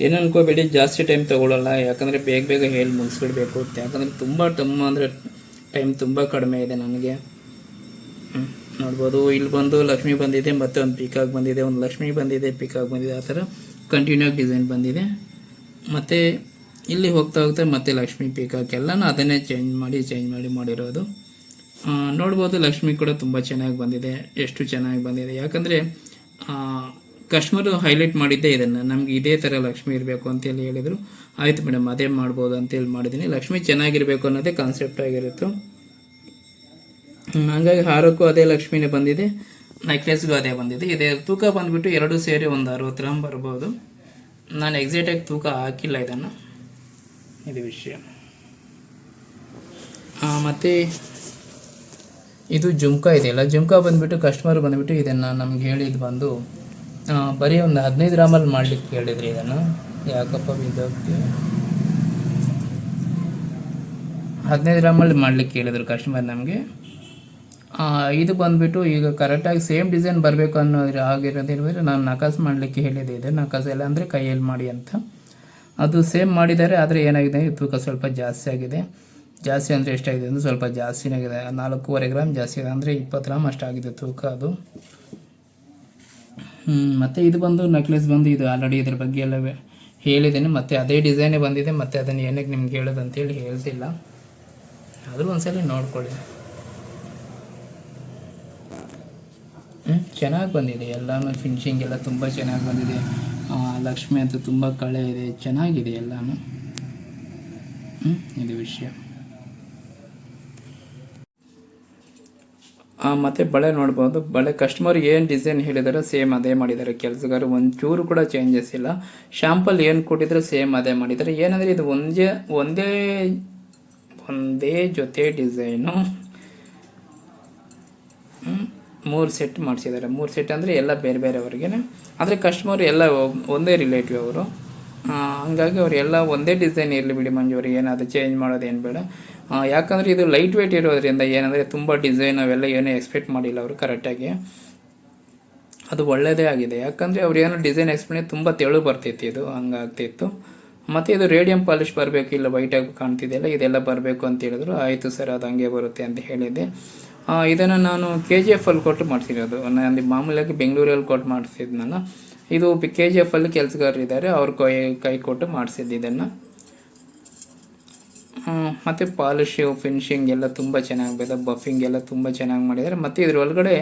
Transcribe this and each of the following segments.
ಏನು ಅನ್ಕೋಬೇಡಿ, ಜಾಸ್ತಿ ಟೈಮ್ ತೊಗೊಳ್ಳಲ್ಲ ಯಾಕಂದರೆ ಬೇಗ ಬೇಗ ಹೇಳಿ ಮುಗಿಸ್ಬಿಡ್ಬೇಕು ಯಾಕಂದರೆ ತುಂಬ ತುಂಬ ಅಂದರೆ ಟೈಮ್ ತುಂಬ ಕಡಿಮೆ ಇದೆ ನನಗೆ. ನೋಡ್ಬೋದು. ಇಲ್ಲಿ ಬಂದು ಲಕ್ಷ್ಮಿ ಬಂದಿದೆ, ಮತ್ತೆ ಒಂದು ಪಿಕಾಗಿ ಬಂದಿದೆ. ಒಂದು ಲಕ್ಷ್ಮಿ ಬಂದಿದೆ ಪಿಕಾಗಿ ಬಂದಿದೆ. ಆ ಥರ ಕಂಟಿನ್ಯೂ ಆಗಿ ಡಿಸೈನ್ ಬಂದಿದೆ. ಮತ್ತು ಇಲ್ಲಿ ಹೋಗ್ತಾ ಹೋಗ್ತಾ ಮತ್ತೆ ಲಕ್ಷ್ಮಿ ಪಿಕಾಕ್ ಎಲ್ಲನೂ ಅದನ್ನೇ ಚೇಂಜ್ ಮಾಡಿ ಚೇಂಜ್ ಮಾಡಿ ಮಾಡಿರೋದು. ನೋಡ್ಬೋದು ಲಕ್ಷ್ಮಿ ಕೂಡ ತುಂಬ ಚೆನ್ನಾಗಿ ಬಂದಿದೆ. ಎಷ್ಟು ಚೆನ್ನಾಗಿ ಬಂದಿದೆ. ಯಾಕಂದರೆ ಕಸ್ಟಮರು ಹೈಲೈಟ್ ಮಾಡಿದ್ದೆ ಇದನ್ನು. ನಮ್ಗೆ ಇದೇ ಥರ ಲಕ್ಷ್ಮಿ ಇರಬೇಕು ಅಂತೇಳಿ ಹೇಳಿದರು. ಆಯಿತು ಮೇಡಮ್ ಅದೇ ಮಾಡ್ಬೋದು ಅಂತೇಳಿ ಮಾಡಿದ್ದೀನಿ ಲಕ್ಷ್ಮಿ ಚೆನ್ನಾಗಿರಬೇಕು ಅನ್ನೋದೇ ಕಾನ್ಸೆಪ್ಟ್ ಆಗಿರುತ್ತೆ. ಹಾಗಾಗಿ ಹಾರಕ್ಕೂ ಅದೇ ಲಕ್ಷ್ಮಿನೇ ಬಂದಿದೆ. ನೆಕ್ಲೆಸ್ಗೂ ಅದೇ ಬಂದಿದೆ. ಇದೇ ತೂಕ ಬಂದುಬಿಟ್ಟು ಎರಡು ಸೇರಿ ಒಂದು ಅರವತ್ತು ಗ್ರಾಮ್ ಬರ್ಬೋದು. ನಾನು ಎಕ್ಸಾಕ್ಟಾಗಿ ತೂಕ ಹಾಕಿಲ್ಲ ಇದನ್ನು. ಇದು ವಿಷಯ. ಮತ್ತು ಇದು ಜುಮ್ಕಾ ಇದೆಯಲ್ಲ? ಜುಮ್ಕಾ ಬಂದುಬಿಟ್ಟು ಕಸ್ಟಮರ್ ಬಂದುಬಿಟ್ಟು ಇದನ್ನು ನಮ್ಗೆ ಹೇಳಿದ್ದು ಬಂದು ಬರೀ ಒಂದು ಹದಿನೈದು ಗ್ರಾಮಲ್ಲಿ ಮಾಡ್ಲಿಕ್ಕೆ ಹೇಳಿದ್ರಿ ಇದನ್ನು ಯಾಕಪ್ಪ ಬಿದ್ದೋಗ್ತೀವಿ ಹದಿನೈದು ಗ್ರಾಮಲ್ಲಿ ಮಾಡ್ಲಿಕ್ಕೆ ಹೇಳಿದರು ಕಸ್ಟಮರ್ ನಮಗೆ. ಇದು ಬಂದುಬಿಟ್ಟು ಈಗ ಕರೆಕ್ಟಾಗಿ ಸೇಮ್ ಡಿಸೈನ್ ಬರಬೇಕು ಅನ್ನೋ ಆಗಿರೋದಿರ್ಬೇಕು ನಾನು ನಕಾಸು ಮಾಡಲಿಕ್ಕೆ ಹೇಳಿದೆ ಇದೆ. ನಕಾಸು ಎಲ್ಲ ಅಂದರೆ ಕೈಯಲ್ಲಿ ಮಾಡಿ ಅಂತ. ಅದು ಸೇಮ್ ಮಾಡಿದ್ದಾರೆ, ಆದರೆ ಏನಾಗಿದೆ? ತೂಕ ಸ್ವಲ್ಪ ಜಾಸ್ತಿ ಆಗಿದೆ. ಜಾಸ್ತಿ ಅಂದರೆ ಎಷ್ಟಾಗಿದೆ? ಅಂದರೆ ಸ್ವಲ್ಪ ಜಾಸ್ತಿನಾಗಿದೆ ನಾಲ್ಕೂವರೆ ಗ್ರಾಮ್ ಜಾಸ್ತಿ ಇದೆ ಅಂದರೆ ಇಪ್ಪತ್ತು ಗ್ರಾಮ್ ಅಷ್ಟಾಗಿದೆ ತೂಕ ಅದು. ಮತ್ತೆ ಇದು ಬಂದು ನೆಕ್ಲೆಸ್ ಬಂದು ಇದು ಆಲ್ರೆಡಿ ಇದ್ರ ಬಗ್ಗೆ ಎಲ್ಲ ಹೇಳಿದ್ದೇನೆ. ಮತ್ತೆ ಅದೇ ಡಿಸೈನೇ ಬಂದಿದೆ. ಮತ್ತೆ ಅದನ್ನು ಏನಕ್ಕೆ ನಿಮ್ಗೆ ಹೇಳೋದು ಅಂತೇಳಿ ಹೇಳ್ತಿಲ್ಲ. ಆದರೂ ಒಂದ್ಸಲ ನೋಡ್ಕೊಳ್ಳಿ. ಚೆನ್ನಾಗಿ ಬಂದಿದೆ. ಎಲ್ಲಾನು ಫಿನಿಶಿಂಗ್ ಎಲ್ಲ ತುಂಬ ಚೆನ್ನಾಗಿ ಬಂದಿದೆ. ಲಕ್ಷ್ಮಿ ಅಂತೂ ತುಂಬ ಕಳೆ ಇದೆ. ಚೆನ್ನಾಗಿದೆ ಎಲ್ಲಾನು. ಇದು ವಿಷಯ. ಮತ್ತೆ ಬಳೆ ನೋಡ್ಬೋದು. ಬಳೆ ಕಸ್ಟಮರ್ ಏನು ಡಿಸೈನ್ ಹೇಳಿದಾರೋ ಸೇಮ್ ಅದೇ ಮಾಡಿದ್ದಾರೆ. ಕೆಲಸಗಾರ ಒಂಚೂರು ಕೂಡ ಚೇಂಜಸ್ ಇಲ್ಲ. ಶಾಂಪಲ್ ಏನು ಕೊಟ್ಟಿದ್ರೆ ಸೇಮ್ ಅದೇ ಮಾಡಿದ್ದಾರೆ. ಏನಂದರೆ ಇದು ಒಂದೇ ಒಂದೇ ಒಂದೇ ಜೊತೆ ಡಿಸೈನು ಮೂರು ಸೆಟ್ ಮಾಡಿಸಿದ್ದಾರೆ. ಮೂರು ಸೆಟ್ ಅಂದರೆ ಎಲ್ಲ ಬೇರೆ ಬೇರೆಯವ್ರಿಗೆ ಆದರೆ ಕಸ್ಟಮರ್ ಎಲ್ಲ ಒಂದೇ ರಿಲೇಟಿವ್ ಅವರು. ಹಂಗಾಗಿ ಅವರೆಲ್ಲ ಒಂದೇ ಡಿಸೈನ್ ಇರಲಿ ಬಿಡಿ ಮಂಜು ಅವ್ರಿಗೆ ಏನಾದರೂ ಚೇಂಜ್ ಮಾಡೋದು ಏನು ಬೇಡ. ಯಾಕಂದರೆ ಇದು ಲೈಟ್ ವೇಟ್ ಇರೋದ್ರಿಂದ ಏನಂದರೆ ತುಂಬ ಡಿಸೈನ್ ಅವೆಲ್ಲ ಏನೂ ಎಕ್ಸ್ಪೆಕ್ಟ್ ಮಾಡಿಲ್ಲ ಅವರು ಕರೆಕ್ಟಾಗಿ ಅದು ಒಳ್ಳೆಯದೇ ಆಗಿದೆ. ಯಾಕಂದರೆ ಅವ್ರು ಏನೋ ಡಿಸೈನ್ ಎಕ್ಸ್ಪ್ಲೇನ್ ತುಂಬ ತೆಳು ಬರ್ತಿತ್ತು ಇದು, ಹಂಗಾಗ್ತಿತ್ತು. ಮತ್ತು ಇದು ರೇಡಿಯಂ ಪಾಲಿಶ್ ಬರಬೇಕು ಇಲ್ಲ ವೈಟಾಗಿ ಕಾಣ್ತಿದೆಯಲ್ಲ ಇದೆಲ್ಲ ಬರಬೇಕು ಅಂತ ಹೇಳಿದ್ರು. ಆಯಿತು ಸರ್, ಅದು ಹಂಗೆ ಬರುತ್ತೆ ಅಂತ ಹೇಳಿದ್ದೆ. ಇದನ್ನು ನಾನು ಕೆ ಜಿ ಎಫಲ್ಲಿ ಕೊಟ್ಟು ಮಾಡ್ತಿರೋದು. ನಾನು ಮಾಮೂಲಿಯಾಗಿ ಬೆಂಗಳೂರಲ್ಲಿ ಕೊಟ್ಟು ಮಾಡಿಸಿದ್ನಲ್ಲ ಇದು ಕೆ ಜಿ ಎಫ್ ಅಲ್ಲಿ ಕೆಲಸಗಾರರು ಇದ್ದಾರೆ ಅವ್ರ ಕೈ ಕೈ ಕೊಟ್ಟು ಮಾಡಿಸಿದ್ದು ಇದನ್ನು. ಮತ್ತು ಪಾಲಿಶು, ಫಿನಿಶಿಂಗ್ ಎಲ್ಲ ತುಂಬ ಚೆನ್ನಾಗಿ ಬಂದಿದೆ ಬಫಿಂಗ್ ಎಲ್ಲ ತುಂಬ ಚೆನ್ನಾಗಿ ಮಾಡಿದ್ದಾರೆ. ಮತ್ತು ಇದ್ರ ಒಳಗಡೆ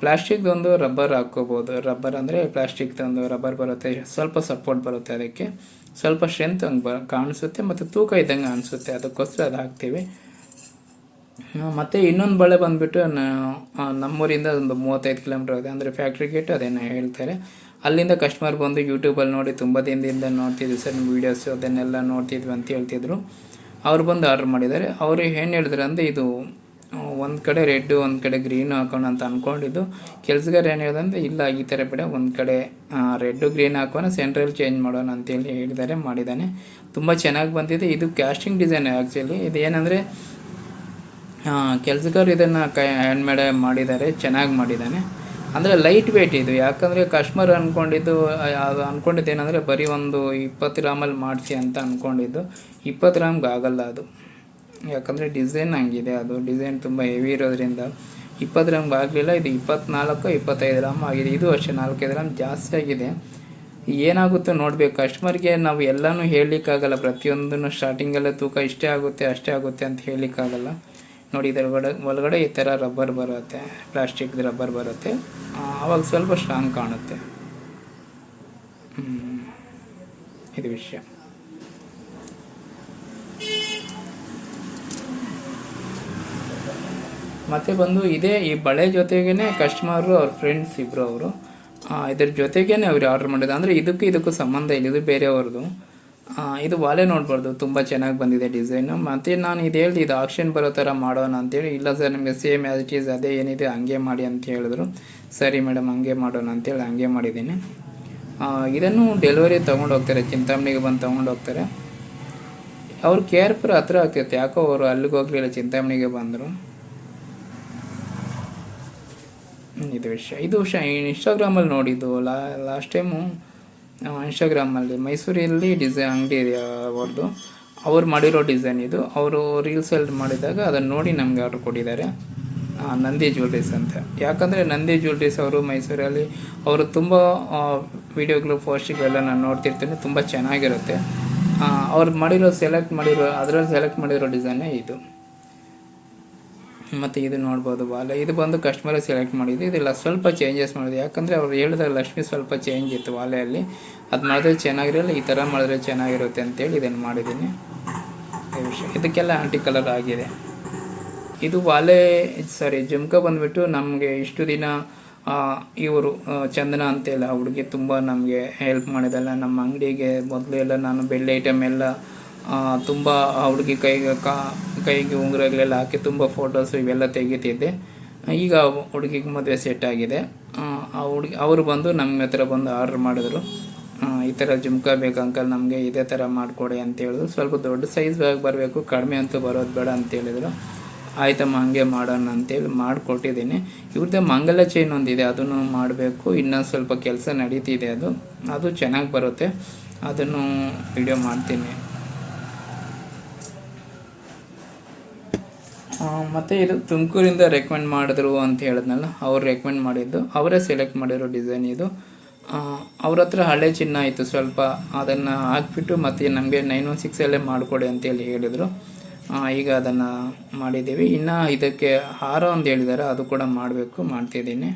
ಪ್ಲಾಸ್ಟಿಕ್ದೊಂದು ರಬ್ಬರ್ ಹಾಕ್ಕೋಬೋದು. ರಬ್ಬರ್ ಅಂದರೆ ಪ್ಲಾಸ್ಟಿಕ್ದೊಂದು ರಬ್ಬರ್ ಬರುತ್ತೆ, ಸ್ವಲ್ಪ ಸಪೋರ್ಟ್ ಬರುತ್ತೆ ಅದಕ್ಕೆ. ಸ್ವಲ್ಪ ಸ್ಟ್ರೆಂತ್ ಹಂಗೆ ಬ, ಕಾಣಿಸುತ್ತೆ, ಮತ್ತು ತೂಕ ಇದ್ದಂಗೆ ಅನಿಸುತ್ತೆ, ಅದಕ್ಕೋಸ್ಕರ ಅದು ಹಾಕ್ತೀವಿ. ಮತ್ತು ಮತ್ತೆ ಇನ್ನೊಂದು ಬಳೆ ಬಂದುಬಿಟ್ಟು ನಮ್ಮೂರಿಂದ ಒಂದು ಮೂವತ್ತೈದು ಕಿಲೋಮೀಟರ್ ಇದೆ, ಅಂದರೆ ಫ್ಯಾಕ್ಟ್ರಿ ಗೇಟ್ ಅದೇನೋ ಹೇಳ್ತಾರೆ. ಅಲ್ಲಿಂದ ಕಸ್ಟಮರ್ ಬಂದು ಯೂಟ್ಯೂಬಲ್ಲಿ ನೋಡಿ ತುಂಬ ದಿನದಿಂದ ನೋಡ್ತಿದ್ವಿ ಸರ್ ನಿಮ್ಮ ವೀಡಿಯೋಸ್ ಅದನ್ನೆಲ್ಲ ನೋಡ್ತಿದ್ವಿ ಅಂತ ಹೇಳ್ತಿದ್ರು. ಅವ್ರು ಬಂದು ಆರ್ಡ್ರ್ ಮಾಡಿದ್ದಾರೆ. ಅವರು ಏನು ಹೇಳಿದ್ರು ಅಂದರೆ, ಇದು ಒಂದು ಕಡೆ ರೆಡ್ಡು ಒಂದು ಕಡೆ ಗ್ರೀನು ಹಾಕೋಣ ಅಂತ ಅಂದ್ಕೊಂಡಿದ್ದು ಕೆಲಸಗಾರ ಏನು ಹೇಳಿದಂದ್ರೆ ಇಲ್ಲ, ಈ ಥರ ಬೇಡ, ಒಂದು ಕಡೆ ರೆಡ್ಡು ಗ್ರೀನ್ ಹಾಕೋಣ ಸೆಂಟ್ರಲ್ ಚೇಂಜ್ ಮಾಡೋಣ ಅಂತೇಳಿ ಹೇಳಿದ್ದಾರೆ, ಮಾಡಿದ್ದಾನೆ. ತುಂಬ ಚೆನ್ನಾಗಿ ಬಂದಿದೆ. ಇದು ಕ್ಯಾಸ್ಟಿಂಗ್ ಡಿಸೈನ್ ಆ್ಯಕ್ಚುಲಿ ಇದು ಏನಂದರೆ ಕೆಲಸಗಾರ ಇದನ್ನು ಕೈ ಹ್ಯಾಂಡ್ ಮೇಡ್ ಮಾಡಿದ್ದಾರೆ, ಚೆನ್ನಾಗಿ ಮಾಡಿದ್ದಾನೆ. ಅಂದರೆ ಲೈಟ್ ವೇಟ್ ಇದು. ಯಾಕಂದರೆ ಕಸ್ಟಮರ್ ಅಂದ್ಕೊಂಡಿದ್ದು ಅದು ಅಂದ್ಕೊಂಡಿದ್ದು ಏನಂದರೆ ಬರೀ ಒಂದು ಇಪ್ಪತ್ತು ಗ್ರಾಮಲ್ಲಿ ಮಾಡಿಸಿ ಅಂತ ಅಂದ್ಕೊಂಡಿದ್ದು ಇಪ್ಪತ್ತು ಗ್ರಾಮ್ಗೆ ಆಗಲ್ಲ ಅದು. ಯಾಕಂದರೆ ಡಿಸೈನ್ ಹಂಗಿದೆ ಅದು. ಡಿಸೈನ್ ತುಂಬ ಹೆವಿ ಇರೋದ್ರಿಂದ ಇಪ್ಪತ್ತು ಗ್ರಾಮ್ಗೆ ಆಗಲಿಲ್ಲ, ಇದು ಇಪ್ಪತ್ನಾಲ್ಕು, ಇಪ್ಪತ್ತೈದು ಗ್ರಾಮ್ ಆಗಿದೆ. ಇದು ಅಷ್ಟೇ, ನಾಲ್ಕೈದು ಗ್ರಾಮ್ ಜಾಸ್ತಿ ಆಗಿದೆ. ಏನಾಗುತ್ತೋ ನೋಡಬೇಕು. ಕಸ್ಟಮರ್ಗೆ ನಾವು ಎಲ್ಲನೂ ಹೇಳಲಿಕ್ಕಾಗಲ್ಲ. ಪ್ರತಿಯೊಂದನ್ನು ಸ್ಟಾರ್ಟಿಂಗಲ್ಲೇ ತೂಕ ಇಷ್ಟೇ ಆಗುತ್ತೆ, ಅಷ್ಟೇ ಆಗುತ್ತೆ ಅಂತ ಹೇಳಲಿಕ್ಕಾಗಲ್ಲ. ನೋಡಿ, ಇದರ ಒಳಗಡೆ ಈ ಥರ ರಬ್ಬರ್ ಬರುತ್ತೆ ಪ್ಲಾಸ್ಟಿಕ್ದು ರಬ್ಬರ್ ಬರುತ್ತೆ. ಆವಾಗ ಸ್ವಲ್ಪ ಸ್ಟ್ರಾಂಗ್ ಕಾಣುತ್ತೆ. ಇದು ವಿಷಯ. ಮತ್ತೆ ಬಂದು ಇದೇ ಈ ಬಳೆ ಜೊತೆಗೇನೆ ಕಸ್ಟಮರು ಅವ್ರ ಫ್ರೆಂಡ್ಸ್ ಇಬ್ಬರು ಅವರು. ಇದ್ರ ಜೊತೆಗೇನೆ ಅವ್ರು ಆರ್ಡರ್ ಮಾಡಿದ್ದು. ಅಂದರೆ ಇದಕ್ಕೂ ಇದಕ್ಕೂ ಸಂಬಂಧ ಇಲ್ಲ, ಇದು ಬೇರೆಯವ್ರದ್ದು. ಇದು ವಾಲೆ ನೋಡ್ಬಾರ್ದು. ತುಂಬ ಚೆನ್ನಾಗಿ ಬಂದಿದೆ ಡಿಸೈನು. ಮತ್ತು ನಾನು ಇದು ಹೇಳ್ದು, ಇದು ಆಕ್ಷನ್ ಬರೋ ಥರ ಮಾಡೋಣ ಅಂತೇಳಿ. ಇಲ್ಲ ಸರ್, ನಿಮಗೆ ಸೇಮ್ ಆ್ಯಸ್ ಇಟ್ ಈಸ್ ಅದೇ ಏನಿದೆ, ಹಂಗೆ ಮಾಡಿ ಅಂತ ಹೇಳಿದ್ರು. ಸರಿ ಮೇಡಮ್ ಹಂಗೆ ಮಾಡೋಣ ಅಂತೇಳಿ ಹಂಗೆ ಮಾಡಿದ್ದೀನಿ. ಇದನ್ನು ಡೆಲಿವರಿ ತೊಗೊಂಡು ಹೋಗ್ತಾರೆ, ಚಿಂತಾಮಣಿಗೆ ಬಂದು ತೊಗೊಂಡು ಹೋಗ್ತಾರೆ. ಅವ್ರು ಕೆ ಆರ್ ಪುರ ಹತ್ರ ಆಗ್ತೈತೆ ಯಾಕೋ ಅವರು ಅಲ್ಲಿಗೆ ಹೋಗಲಿಲ್ಲ, ಚಿಂತಾಮಣಿಗೆ ಬಂದರು. ಇದು ವಿಷಯ. ಇದು ವಿಷಯ ಇನ್ಸ್ಟಾಗ್ರಾಮಲ್ಲಿ ನೋಡಿದ್ದು. ಲಾ ಲಾಸ್ಟ್ ಟೈಮು ಇನ್ಸ್ಟಾಗ್ರಾಮಲ್ಲಿ ಮೈಸೂರಲ್ಲಿ ಡಿಸೈನ್ ಅಂಗಡಿ ಇದೆ ಅವ್ರದ್ದು ಅವ್ರು ಮಾಡಿರೋ ಡಿಸೈನ್ ಇದು. ಅವರು ರೀಲ್ಸಲ್ಲಿ ಮಾಡಿದಾಗ ಅದನ್ನು ನೋಡಿ ನಮಗೆ ಆರ್ಡ್ರ್ ಕೊಟ್ಟಿದ್ದಾರೆ. ನಂದಿ ಜ್ಯುವೆಲ್ರೀಸ್ ಅಂತ. ಯಾಕಂದರೆ ನಂದಿ ಜ್ಯುವೆಲ್ರೀಸ್ ಅವರು ಮೈಸೂರಲ್ಲಿ ಅವರು ತುಂಬ ವೀಡಿಯೋಗಳು ಪೋಸ್ಟ್ಗಳೆಲ್ಲ ನಾನು ನೋಡ್ತಿರ್ತೀನಿ. ತುಂಬ ಚೆನ್ನಾಗಿರುತ್ತೆ. ಅವ್ರು ಮಾಡಿರೋ ಸೆಲೆಕ್ಟ್ ಮಾಡಿರೋ, ಅದರಲ್ಲಿ ಸೆಲೆಕ್ಟ್ ಮಾಡಿರೋ ಡಿಸೈನೇ ಇದು. ಮತ್ತು ಇದು ನೋಡ್ಬೋದು ವಾಲೆ ಇದು ಬಂದು ಕಸ್ಟಮರ್ ಸೆಲೆಕ್ಟ್ ಮಾಡಿದ್ದು. ಇದೆಲ್ಲ, ಸ್ವಲ್ಪ ಚೇಂಜಸ್ ಮಾಡಿದೆ ಯಾಕಂದರೆ ಅವ್ರು ಹೇಳಿದಾಗ ಲಕ್ಷ್ಮಿ ಸ್ವಲ್ಪ ಚೇಂಜ್ ಇತ್ತು ವಾಲೆಯಲ್ಲಿ ಅದು ಮಾಡಿದ್ರೆ ಚೆನ್ನಾಗಿರಲ್ಲ, ಈ ಥರ ಮಾಡಿದ್ರೆ ಚೆನ್ನಾಗಿರುತ್ತೆ ಅಂತೇಳಿ ಇದನ್ನು ಮಾಡಿದ್ದೀನಿ. ಇದಕ್ಕೆಲ್ಲ ಆಂಟಿ ಕಲರ್ ಆಗಿದೆ. ಇದು ವಾಲೆ ಸಾರಿ ಜುಮ್ಕ ಬಂದ್ಬಿಟ್ಟು ನಮಗೆ ಇಷ್ಟು ದಿನ ಇವರು ಚಂದನ ಅಂತೆಲ್ಲ ಹುಡುಗಿ ತುಂಬ ನಮಗೆ ಹೆಲ್ಪ್ ಮಾಡಿದಲ್ಲ. ನಮ್ಮ ಅಂಗಡಿಗೆ ಮೊದಲು ಎಲ್ಲ ನಾನು ಬೆಳ್ಳಿ ಐಟಮ್ ಎಲ್ಲ ತುಂಬ ಹುಡುಗಿ ಕೈಗೆ ಕಾ ಕೈಗೆ ಉಂಗುರಗಳೆಲ್ಲ ಹಾಕಿ ತುಂಬ ಫೋಟೋಸು ಇವೆಲ್ಲ ತೆಗಿತಿದ್ದೆ. ಈಗ ಹುಡುಗಿಗೆ ಮದುವೆ ಸೆಟ್ ಆಗಿದೆ. ಆ, ಹುಡುಗಿ ಅವರು ಬಂದು ನಮ್ಮ ಹತ್ರ ಬಂದು ಆರ್ಡ್ರ್ ಮಾಡಿದ್ರು. ಈ ಥರ ಜುಮ್ಕ ಬೇಕು ಅಂಕಲ್ ನಮಗೆ ಇದೇ ಥರ ಮಾಡಿಕೊಡಿ ಅಂತ ಹೇಳಿದ್ರು ಸ್ವಲ್ಪ ದೊಡ್ಡ ಸೈಜ್ ಬರಬೇಕು ಕಡಿಮೆ ಅಂತೂ ಬರೋದು ಬೇಡ ಅಂತ ಹೇಳಿದರು ಆಯ್ತಮ್ಮ ಹಂಗೆ ಮಾಡೋಣ ಅಂತೇಳಿ ಮಾಡಿಕೊಟ್ಟಿದ್ದೀನಿ. ಇವ್ರದ್ದೇ ಮಂಗಲ ಚೈನ್ ಒಂದಿದೆ ಅದನ್ನು ಮಾಡಬೇಕು. ಇನ್ನೊಂದು ಸ್ವಲ್ಪ ಕೆಲಸ ನಡೀತಿದೆ ಅದು. ಅದು ಚೆನ್ನಾಗಿ ಬರುತ್ತೆ. ಅದನ್ನು ವಿಡಿಯೋ ಮಾಡ್ತೀನಿ. ಮತ್ತೆ ಇದು ತುಮಕೂರಿಂದ ರೆಕಮೆಂಡ್ ಮಾಡಿದ್ರು ಅಂತ ಹೇಳಿದ್ನಲ್ಲ, ಅವ್ರು ರೆಕಮೆಂಡ್ ಮಾಡಿದ್ದು. ಅವರೇ ಸೆಲೆಕ್ಟ್ ಮಾಡಿರೋ ಡಿಸೈನ್ ಇದು. ಅವ್ರ ಹತ್ರ ಹಳೆ ಚಿನ್ನ ಇತ್ತು ಸ್ವಲ್ಪ, ಅದನ್ನು ಹಾಕ್ಬಿಟ್ಟು ಮತ್ತು ನಮಗೆ ನೈನ್ ಒನ್ ಸಿಕ್ಸಲ್ಲೇ ಮಾಡಿಕೊಡಿ ಅಂತೇಳಿ ಹೇಳಿದರು. ಈಗ ಅದನ್ನು ಮಾಡಿದ್ದೀವಿ. ಇನ್ನು ಇದಕ್ಕೆ ಹಾರ ಅಂತ ಹೇಳಿದ್ದಾರೆ ಅದು ಕೂಡ ಮಾಡಬೇಕು, ಮಾಡ್ತಿದ್ದೀನಿ.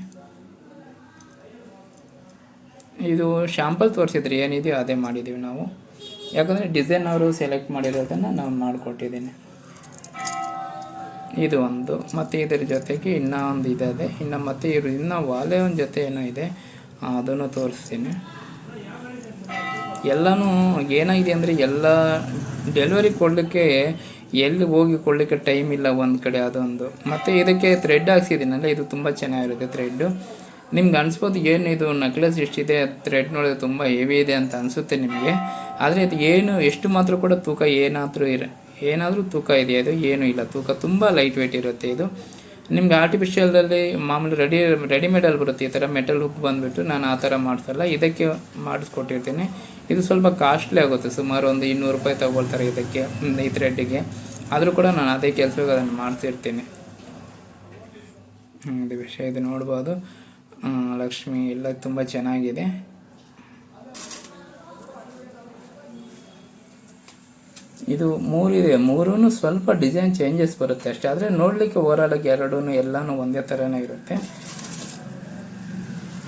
ಇದು ಶ್ಯಾಂಪಲ್ ತೋರಿಸಿದ್ರೆ, ಏನಿದೆಯೋ ಅದೇ ಮಾಡಿದ್ದೀವಿ ನಾವು. ಯಾಕಂದರೆ ಡಿಸೈನ್ ಅವರು ಸೆಲೆಕ್ಟ್ ಮಾಡಿರೋದನ್ನು ನಾವು ಮಾಡಿಕೊಟ್ಟಿದ್ದೀನಿ. ಇದು ಒಂದು. ಮತ್ತು ಇದರ ಜೊತೆಗೆ ಇನ್ನೂ ಒಂದು ಇದೆ ಇನ್ನು ಮತ್ತೆ ಇರು ಇನ್ನೂ ವಾಲೆ ಒಂದು ಜೊತೆ ಏನೋ ಇದೆ. ಅದನ್ನು ತೋರಿಸ್ತೀನಿ. ಎಲ್ಲನೂ ಏನಾಗಿದೆ ಅಂದರೆ ಎಲ್ಲ ಡೆಲಿವರಿ ಕೊಡಲಿಕ್ಕೆ ಎಲ್ಲಿ ಹೋಗಿ ಕೊಡಲಿಕ್ಕೆ ಟೈಮ್ ಇಲ್ಲ ಒಂದು ಕಡೆ ಅದೊಂದು. ಮತ್ತು ಇದಕ್ಕೆ ಥ್ರೆಡ್ ಹಾಕ್ಸಿದ್ದೀನಲ್ಲ, ಇದು ತುಂಬ ಚೆನ್ನಾಗಿರುತ್ತೆ ಥ್ರೆಡ್ಡು ನಿಮ್ಗೆ ಅನಿಸ್ಬೋದು ಏನು ಇದು ನಕ್ಲೆಸ್ ಎಷ್ಟಿದೆ ಥ್ರೆಡ್ ನೋಡಿದ್ರೆ ತುಂಬ ಹೆವಿ ಇದೆ ಅಂತ ಅನಿಸುತ್ತೆ ನಿಮಗೆ. ಆದರೆ ಇದು ಏನು, ಎಷ್ಟು ಮಾತ್ರ ಕೂಡ ತೂಕ ಏನಾದರೂ ಇರ ಏನಾದರೂ ತೂಕ ಇದೆ? ಅದು ಏನೂ ಇಲ್ಲ. ತೂಕ ತುಂಬ ಲೈಟ್ ವೆಯ್ಟ್ ಇರುತ್ತೆ ಇದು. ನಿಮ್ಗೆ ಆರ್ಟಿಫಿಷಿಯಲ್ದಲ್ಲಿ ಮಾಮೂಲಿ ರೆಡಿ ರೆಡಿಮೇಡಲ್ಲಿ ಬರುತ್ತೆ ಈ ಥರ ಮೆಟಲ್ ಹುಕ್ ಬಂದುಬಿಟ್ಟು. ನಾನು ಆ ಥರ ಮಾಡಿಸಲ್ಲ. ಇದಕ್ಕೆ ಮಾಡಿಸ್ಕೊಟ್ಟಿರ್ತೀನಿ. ಇದು ಸ್ವಲ್ಪ ಕಾಸ್ಟ್ಲಿ ಆಗುತ್ತೆ. ಸುಮಾರು ಒಂದು ಇನ್ನೂರು ರೂಪಾಯಿ ತೊಗೊಳ್ತಾರೆ ಇದಕ್ಕೆ ಈ ಥ್ರೆಡ್ಡಿಗೆ ಆದರೂ ಕೂಡ ನಾನು ಅದೇ ಕೆಲಸಕ್ಕೆ ಅದನ್ನು ಮಾಡ್ತಿರ್ತೀನಿ ಇದು ವಿಷಯ. ಇದು ನೋಡ್ಬೋದು. ಲಕ್ಷ್ಮಿ, ಎಲ್ಲ ತುಂಬ ಚೆನ್ನಾಗಿದೆ. ಇದು ಮೂರು ಇದೆ ಮೂರೂ ಸ್ವಲ್ಪ ಡಿಸೈನ್ ಚೇಂಜಸ್ ಬರುತ್ತೆ ಅಷ್ಟೇ. ಆದರೆ ನೋಡಲಿಕ್ಕೆ ಓವರಾಲಾಗಿ ಎರಡೂ ಎಲ್ಲನೂ ಒಂದೇ ಥರನೇ ಇರುತ್ತೆ.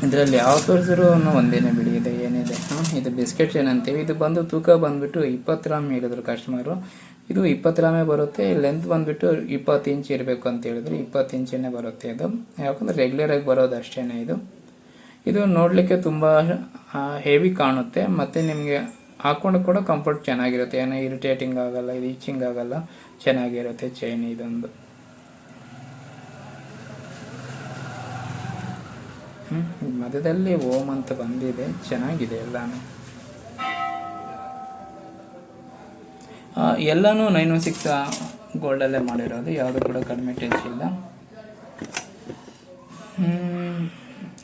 ಇದರಲ್ಲಿ ಯಾವ ತೋರಿಸಿದ್ರು ಒಂದೇನೆ ಬಿಡಿ, ಇದೆ ಏನಿದೆ? ಹಾಂ, ಇದು ಬಿಸ್ಕೆಟ್ ಏನಂತೀವಿ ಇದು ಬಂದು ತೂಕ ಬಂದುಬಿಟ್ಟು ಇಪ್ಪತ್ತು ರಾಮ್ ಹೇಳಿದ್ರು ಕಸ್ಟಮರು ಇದು ಇಪ್ಪತ್ತು ಗ್ರಾಮೇ ಬರುತ್ತೆ ಲೆಂತ್ ಬಂದುಬಿಟ್ಟು ಇಪ್ಪತ್ತು ಇಂಚ್ ಇರಬೇಕು ಅಂತ ಹೇಳಿದ್ರು. ಇಪ್ಪತ್ತು ಇಂಚೇ ಬರುತ್ತೆ ಇದು. ಯಾಕಂದರೆ ರೆಗ್ಯುಲರಾಗಿ ಬರೋದು ಅಷ್ಟೇ ಇದು. ಇದು ನೋಡಲಿಕ್ಕೆ ತುಂಬ ಹೆವಿ ಕಾಣುತ್ತೆ. ಮತ್ತು ನಿಮಗೆ ಹಾಕೊಂಡು ಕೂಡ ಕಂಫರ್ಟ್ ಚೆನ್ನಾಗಿರುತ್ತೆ. ಏನೋ ಇರಿಟೇಟಿಂಗ್ ಆಗಲ್ಲ, ಇದು ಇಚ್ಚಿಂಗ್ ಆಗಲ್ಲ, ಚೆನ್ನಾಗಿರುತ್ತೆ ಚೈನ್ ಇದೊಂದು. ಮಧ್ಯದಲ್ಲಿ ಓಮ್ ಅಂತ ಬಂದಿದೆ. ಚೆನ್ನಾಗಿದೆ ಎಲ್ಲಾನು. ಎಲ್ಲನೂ ನೈನ್ ಒನ್ ಸಿಕ್ಸ್ ಗೋಲ್ಡಲ್ಲೇ ಮಾಡಿರೋದು. ಯಾವುದು ಕೂಡ ಕಡಿಮೆ ಟೆನ್ಸ್ ಇಲ್ಲ.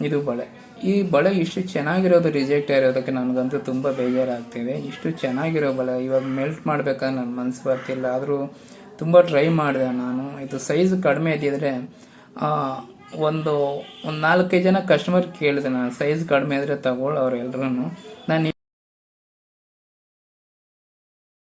ಇದು ಬಳೆ. ಈ ಬಳೆ ಇಷ್ಟು ಚೆನ್ನಾಗಿರೋದು ರಿಜೆಕ್ಟ್ ಆಗಿರೋದಕ್ಕೆ ನನಗಂತೂ ತುಂಬ ಬೇಜಾರಾಗ್ತಿದೆ. ಇಷ್ಟು ಚೆನ್ನಾಗಿರೋ ಬಳೆ, ಇವಾಗ ಮೆಲ್ಟ್ ಮಾಡ್ಬೇಕಾದ್ರೆ ನನ್ನ ಮನಸ್ಸು ಬರ್ತಿಲ್ಲ. ಆದರೂ ತುಂಬ ಟ್ರೈ ಮಾಡಿದೆ ನಾನು. ಇದು ಸೈಜ್ ಕಡಿಮೆ ಇದ್ದಿದ್ರೆ ಒಂದು ಒಂದು ನಾಲ್ಕೈದು ಜನ ಕಸ್ಟಮರ್ ಕೇಳಿದೆ ನಾನು. ಸೈಜ್ ಕಡಿಮೆ ಇದ್ದರೆ ತಗೊಳ್ಳೋರು ಎಲ್ಲರೂ ನಾನು